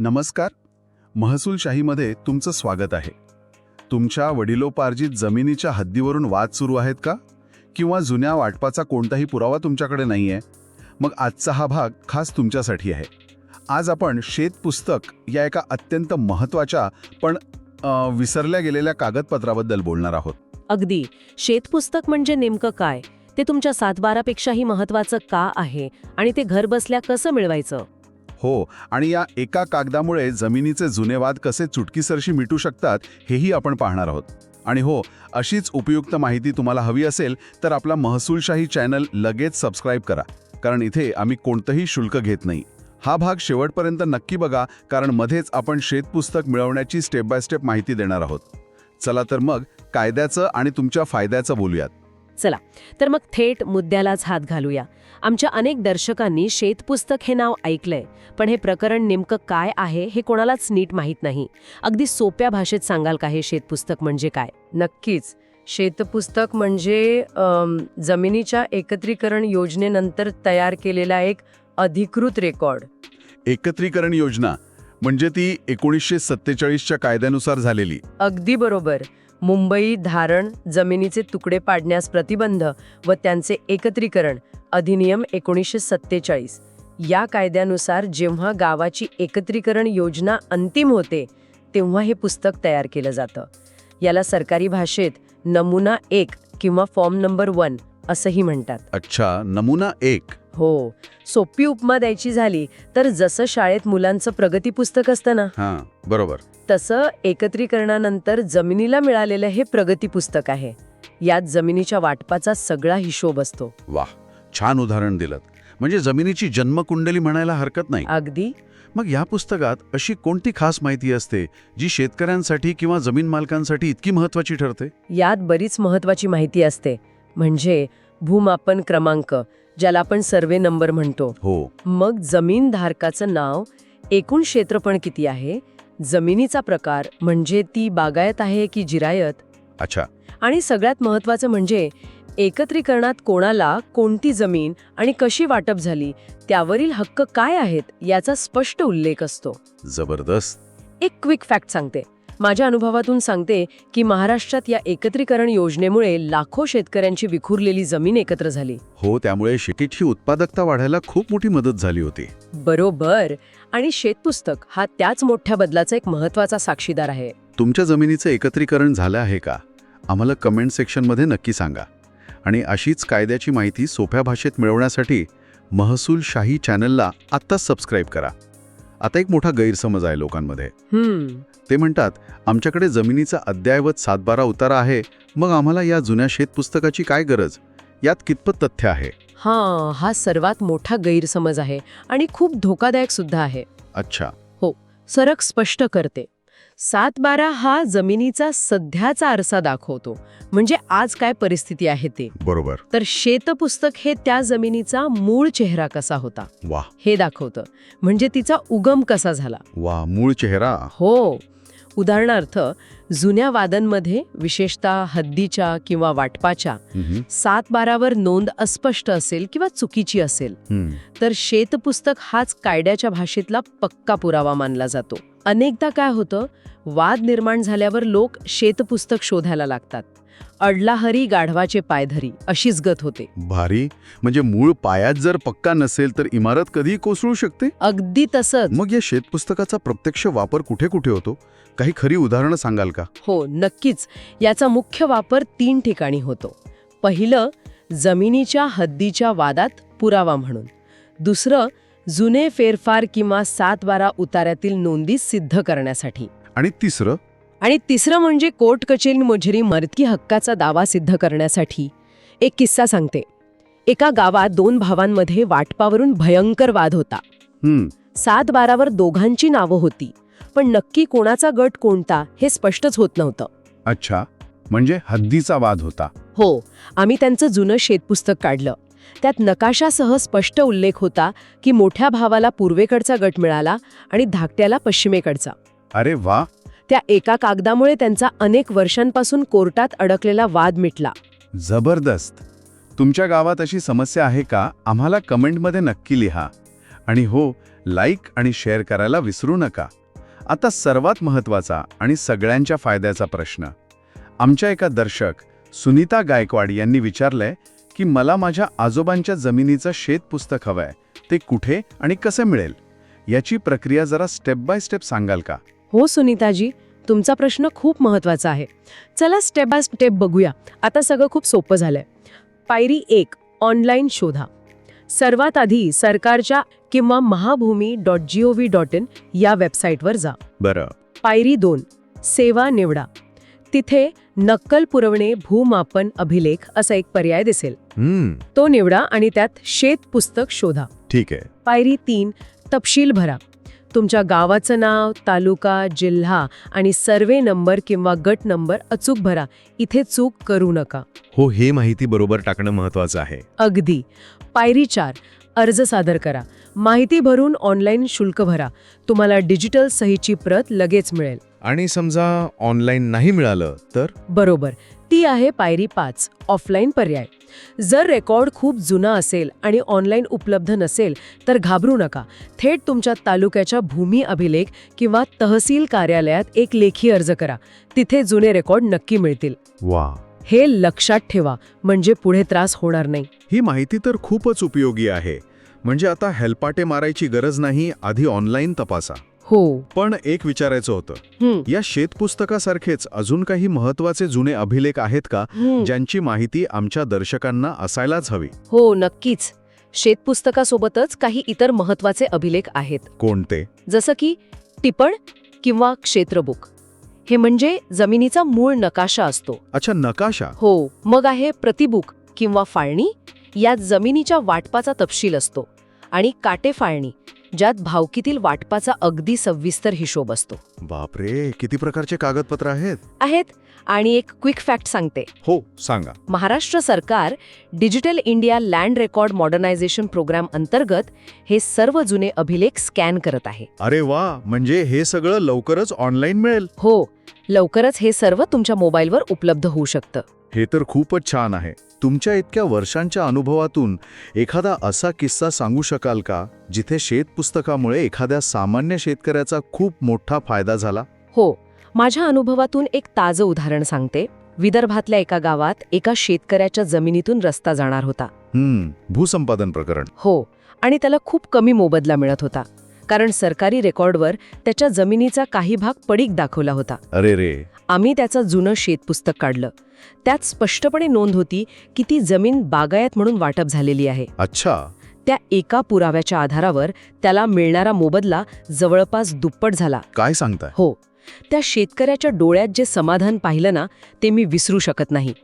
नमस्कार. महसूलशाहीमध्ये तुमचं स्वागत आहे. तुमच्या वडिलोपार्जित जमिनीच्या हद्दीवरून वाद सुरू आहेत का? किंवा जुन्या वाटपाचा कोणताही पुरावा तुमच्याकडे नाही आहे मग आजचा हा भाग खास तुमच्यासाठी आहे. आज आपण शेत पुस्तक या एका अत्यंत महत्त्वाच्या पण विसरल्या गेलेल्या कागदपत्राबद्दल बोलणार आहोत. अगदी. शेतपुस्तक म्हणजे नेमकं काय? ते तुमच्या सातबारापेक्षाही महत्वाचं का आहे? आणि ते घर बसल्या कसं मिळवायचं? हो आणि या एका कागदामुळे जमिनीचे जुने वाद कसे चुटकीसरशी मिटू शकतात हेही आपण पाहणार आहोत. आणि हो अशीच उपयुक्त माहिती तुम्हाला हवी असेल तर आपला महसूलशाही चॅनल लगेच सबस्क्राईब करा. कारण इथे आम्ही कोणतंही शुल्क घेत नाही. हा भाग शेवटपर्यंत नक्की बघा कारण मध्येच आपण शेतपुस्तक मिळवण्याची स्टेप बाय स्टेप माहिती देणार आहोत. चला तर मग कायद्याचं आणि तुमच्या फायद्याचं बोलूयात. चला तर मग थेट मुद्द्यालाच हात घालूया. आमच्या अनेक दर्शकांनी शेतपुस्तक हे नाव ऐकलंय पण हे प्रकरण नेमकं काय आहे हे कोणालाच नीट माहीत नाही. अगदी सोप्या भाषेत सांगाल का हे शेतपुस्तक म्हणजे काय? नक्कीच. शेतपुस्तक म्हणजे जमिनीच्या एकत्रीकरण योजनेनंतर तयार केलेला एक अधिकृत रेकॉर्ड. एकत्रीकरण योजना म्हणजे ती एकोणीसशे सत्तेचाळीसच्या कायद्यानुसार झालेली. अगदी बरोबर. मुंबई धारण जमिनीचे तुकडे पाडण्यास प्रतिबंध व त्यांचे एकत्रीकरण अधिनियम एकोणीसशे सत्तेचाळीस. या कायद्यानुसार जेव्हा गावाची एकत्रीकरण योजना अंतिम होते तेव्हा हे पुस्तक तयार केलं जातं. याला सरकारी भाषेत नमुना एक किंवा फॉर्म नंबर वन असंही म्हणतात. अच्छा नमुना एक. हो. सोपी उपमा द्यायची झाली तर जसं शाळेत मुलांचं प्रगती पुस्तक असतं ना हां बरोबर. तसं एकत्रीकरणानंतर जमिनीला मिळालेलं हे प्रगती पुस्तक आहे. यात जमिनीच्या वाटपाचा सगळा हिशोब असतो. वाह छान उदाहरण दिलं म्हणजे जमिनीची जन्मकुंडली म्हणायला हरकत नाही. अगदी. मग या पुस्तकात अशी कोणती खास माहिती असते जी शेतकऱ्यांसाठी किंवा जमीन मालकांसाठी इतकी महत्वाची ठरते? यात बरीच महत्वाची माहिती असते. म्हणजे भूमापन क्रमांक ज्याला आपण सर्वे नंबर म्हणतो. हो. मग जमीन धारकाचं नाव एकूण क्षेत्रफळ किती आहे? जमिनीचा प्रकार म्हणजे ती बागायत आहे की जिरायत? अच्छा. आणि सगळ्यात महत्त्वाचं म्हणजे एकत्रीकरणात कोणाला कोणती जमीन आणि कशी वाटप झाली त्यावरील हक्क काय आहेत याचा स्पष्ट उल्लेख असतो. जबरदस्त. एक क्विक फॅक्ट सांगते. माझ्या अनुभवातून सांगते की महाराष्ट्रात या एकत्रीकरण योजनेमुळे लाखो शेतकऱ्यांची विखुरलेली जमीन एकत्र झाली. हो त्यामुळे शेतीची उत्पादकता वाढायला खूप मोठी मदत झाली होती. बरोबर. आणि शेतपुस्तक हा त्याच मोठ्या बदलाचा एक महत्त्वाचा साक्षीदार आहे. तुमच्या जमिनीचं एकत्रीकरण झालं आहे का? आम्हाला कमेंट सेक्शनमध्ये नक्की सांगा. आणि अशीच कायद्याची माहिती सोप्या भाषेत मिळवण्यासाठी महसूल शाही चॅनलला आत्ताच सबस्क्राईब करा. आता एक मोठा गैरसमज आहे लोकांमध्ये. ते म्हणतात आमच्याकडे जमिनीचा अद्ययावत सातबारा उतारा आहे मग आम्हाला या जुन्या शेतपुस्तकाची काय गरज? यात कितपत तथ्य आहे? हा हा सर्वात मोठा गैरसमज आहे आणि खूप धोकादायक सुद्धा आहे. अच्छा. सरक स्पष्ट करते. सात बारा हा जमिनीचा सध्याचा आरसा दाखवतो. म्हणजे आज काय परिस्थिती आहे ते? बरोबर. तर शेतपुस्तक हे त्या जमिनीचा मूळ चेहरा कसा होता? वा हे दाखवतं. म्हणजे तिचा उगम कसा झाला? वा मूळ चेहरा. हो. उदाहरणार्थ जुन्या वादांमध्ये विशेषतः हद्दीच्या किंवा वाटपाच्या सात बारावर नोंद अस्पष्ट असेल किंवा चुकीची असेल. तर शेतपुस्तक हाच कायद्याच्या भाषेतला पक्का पुरावा मानला जातो. अनेकदा काय होतं वाद निर्माण झाल्यावर लोक शेतपुस्तक शोधायला लागतात. अडलाहरी गाढवाचे पायधरी अशीच गत होते. भारी. म्हणजे मूळ पायात जर पक्का नसेल तर इमारत कधी कोसळू शकते? अगदी तसंच. मग या शेतपुस्तकाचा प्रत्यक्ष वापर कुठे कुठे होतो? काही खरी उदाहरणं सांगाल का? हो नक्कीच. याचा मुख्य वापर तीन ठिकाणी होतो. पहिलं जमिनीच्या हद्दीच्या वादात पुरावा म्हणून. दुसरं जुने फेरफार किंवा सात बारा उतार्यातील नोंदी सिद्ध करण्यासाठी. आणि तिसरं? आणि तिसरं म्हणजे कोर्ट कचेरी मोजरी मर्ती हक्काचा दावा सिद्ध करण्यासाठी. एक किस्सा सांगते. एका गावात दोन भावांमध्ये वाटपावरून भयंकर वाद होता. हम्म. सात बारावर दोघांची नावं होती. पण नक्की कोणाचा गट कोणता हे स्पष्टच होत नव्हतं. अच्छा. म्हणजे हद्दीचा वाद होता. हो. आम्ही त्यांचं जुनं शेतपुस्तक काढलं. त्यात नकाशासह स्पष्ट उल्लेख होता की मोठ्या भावाला पूर्वेकडचा गट मिळाला आणि धाकट्याला पश्चिमेकडचा. अरे वा. त्या एका कागदामुळे त्यांचा अनेक वर्षांपासून कोर्टात अडकलेला वाद मिटला. जबरदस्त. तुमच्या गावात अशी समस्या आहे का? आम्हाला कमेंटमध्ये नक्की लिहा. आणि हो लाईक आणि शेअर करायला विसरू नका. आता सर्वात महत्त्वाचा आणि सगळ्यांच्या फायद्याचा प्रश्न. आमच्या एका दर्शक सुनीता गायकवाड यांनी विचारलंय की मला माझ्या आजोबांच्या जमिनीचं शेत पुस्तक हवंय. ते कुठे आणि कसं मिळेल? याची प्रक्रिया जरा स्टेप बाय स्टेप सांगाल का? हो सुनीताजी. तुमचा प्रश्न खूप महत्त्वाचा आहे. चला स्टेप बाय स्टेप बघूया. आता सगळं खूप सोपं झालंय. पायरी एक ऑनलाईन शोधा. सर्वात आधी सरकारच्या किंवा Mahabhumi dot G O V dot in या वेबसाईटवर जा. बरं. पायरी दोन सेवा निवडा. तिथे नक्कल पुरवणे भूमापन अभिलेख असा एक पर्याय दिसेल. तो निवडा आणि त्यात शेत पुस्तक शोधा. ठीक आहे. पायरी तीन तपशील भरा. तुमच्या गावाचं नाव तालुका जिल्हा आणि सर्वे नंबर किंवा गट नंबर अचूक भरा. इथे चूक करू नका. हो हे माहिती बरोबर टाकणं महत्वाचं आहे. अगदी. पायरी चार अर्ज सादर करा. माहिती भरून ऑनलाईन शुल्क भरा. तुम्हाला डिजिटल सहीची प्रत लगेच मिळेल. आणि समजा ऑनलाईन नाही मिळालं तर? बरोबर. ती आहे पायरी पाच ऑफलाईन पर्याय. जर रेकॉर्ड खूप जुना असेल आणि ऑनलाईन उपलब्ध नसेल तर घाबरू नका. थेट तुमच्या तालुक्याच्या भूमी अभिलेख किंवा तहसील कार्यालयात एक लेखी अर्ज करा. तिथे जुने रेकॉर्ड नक्की मिळतील. वा. हे लक्षात ठेवा म्हणजे पुढे त्रास होणार नाही. ही माहिती तर खूपच उपयोगी आहे. म्हणजे आता हेलपाटे मारायची गरज नाही आधी ऑनलाईन तपासा. हो. पण एक विचारायचं होतं. या शेतपुस्तकासारखेच अजून काही महत्त्वाचे जुने अभिलेख आहेत का. ज्यांची माहिती आमच्या दर्शकांना असायलाच हवी? हो नक्कीच. शेतपुस्तकासोबतच काही इतर महत्त्वाचे अभिलेख आहेत. कोणते? जसं की टिपण किंवा क्षेत्रबुक. हे म्हणजे जमिनीचा मूळ नकाशा असतो. अच्छा नकाशा? हो मग आहे प्रतिबुक किंवा फाळणी यात जमिनीच्या वाटपाचा तपशील असतो आणि काटे फाळणी ज्यात भावकीतील वाटपाचा अगदी सविस्तर हिशोब असतो. बापरे किती प्रकारचे कागदपत्र आहेत? आहेत आणि एक क्विक फॅक्ट सांगते. हो सांगा. महाराष्ट्र सरकार digital India land record modernisation programme अंतर्गत हे सर्व जुने अभिलेख स्कॅन करत आहे. अरे वा म्हणजे हे सगळं लवकरच ऑनलाईन मिळेल. हो लवकरच हे सर्व तुमच्या मोबाईलवर उपलब्ध होऊ शकतं. हे तर खूपच छान आहे. तुमच्या इतक्या वर्षांच्या अनुभवातून एखादा असा किस्सा सांगू शकाल का जिथे शेतपुस्तकामुळे एखाद्या सामान्य शेतकऱ्याचा खूप मोठा फायदा झाला? हो माझ्या अनुभवातून एक ताजं उदाहरण सांगते. विदर्भातल्या एका गावात एका शेतकऱ्याच्या जमिनीतून रस्ता जाणार होता. भूसंपादन प्रकरण. हो आणि त्याला खूप कमी मोबदला मिळत होता. कारण सरकारी रेकॉर्डवर त्याच्या जमिनीचा काही भाग पडीक दाखवला होता. अरे रे आम्ही त्याचं जुनं शेतपुस्तक काढलं. त्यात स्पष्टपणे नोंद होती की ती जमीन बागायत म्हणून वाटप झालेली आहे. अच्छा. त्या एका पुराव्याच्या आधारावर त्याला मिळणारा मोबदला जवळपास दुप्पट झाला. काय सांगताय? हो. त्या शेतकऱ्याच्या डोळ्यात जे समाधान पाहिलं ना ते मी विसरू शकत नाही.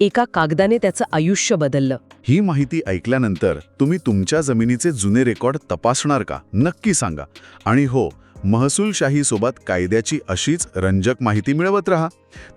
एका कागदाने त्याचं आयुष्य बदललं. ही माहिती ऐकल्यानंतर तुम्ही तुमच्या जमिनीचे जुने रेकॉर्ड तपासणार का? नक्की सांगा. आणि हो महसूलशाही सोबत कायद्याची अशीच रंजक माहिती मिळवत राहा.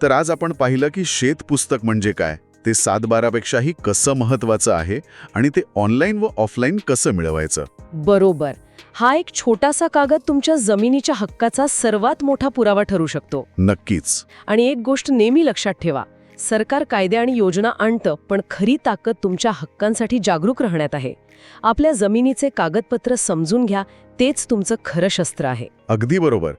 तर आज आपण पाहिलं की शेत पुस्तक म्हणजे काय? ते सात बारापेक्षाही कसं महत्वाचं आहे आणि ते ऑनलाईन व ऑफलाईन कसं मिळवायचं? बरोबर. हा एक छोटासा कागद तुमच्या जमिनीच्या हक्काचा सर्वात मोठा पुरावा ठरू शकतो. नक्कीच. आणि एक गोष्ट नेहमी लक्षात ठेवा. सरकार कायदे आणि योजना आणतं पण खरी ताकद तुमच्या हक्कांसाठी जागरूक राहण्यात आहे. आपल्या जमिनीचे कागदपत्र समजून घ्या तेच तुमचं खरं शस्त्र आहे. अगदी बरोबर.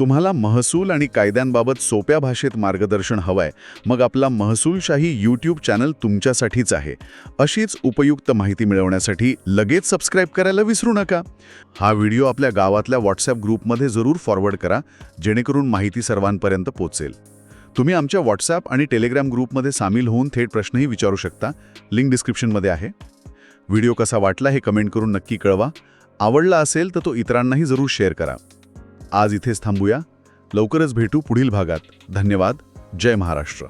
तुम्हाला महसूल आणि कायद्यांबाबत सोप्या भाषेत मार्गदर्शन हवंय. मग आपला महसूलशाही यूट्यूब चॅनल तुमच्यासाठीच आहे. अशीच उपयुक्त माहिती मिळवण्यासाठी लगेच सबस्क्राईब करायला विसरू नका. हा व्हिडिओ आपल्या गावातल्या व्हॉट्सॲप ग्रुपमध्ये जरूर फॉरवर्ड करा जेणेकरून माहिती सर्वांपर्यंत पोहोचेल तुम्ही आमच्या व्हॉट्सॲप आणि टेलिग्राम ग्रुपमध्ये सामील होऊन थेट प्रश्नही विचारू शकता. लिंक डिस्क्रिप्शनमध्ये आहे. व्हिडिओ कसा वाटला हे कमेंट करून नक्की कळवा. आवडला असेल तर तो इतरांनाही जरूर शेअर करा. आज इथेच थांबूया. लवकरच भेटू पुढील भागात. धन्यवाद. जय महाराष्ट्र.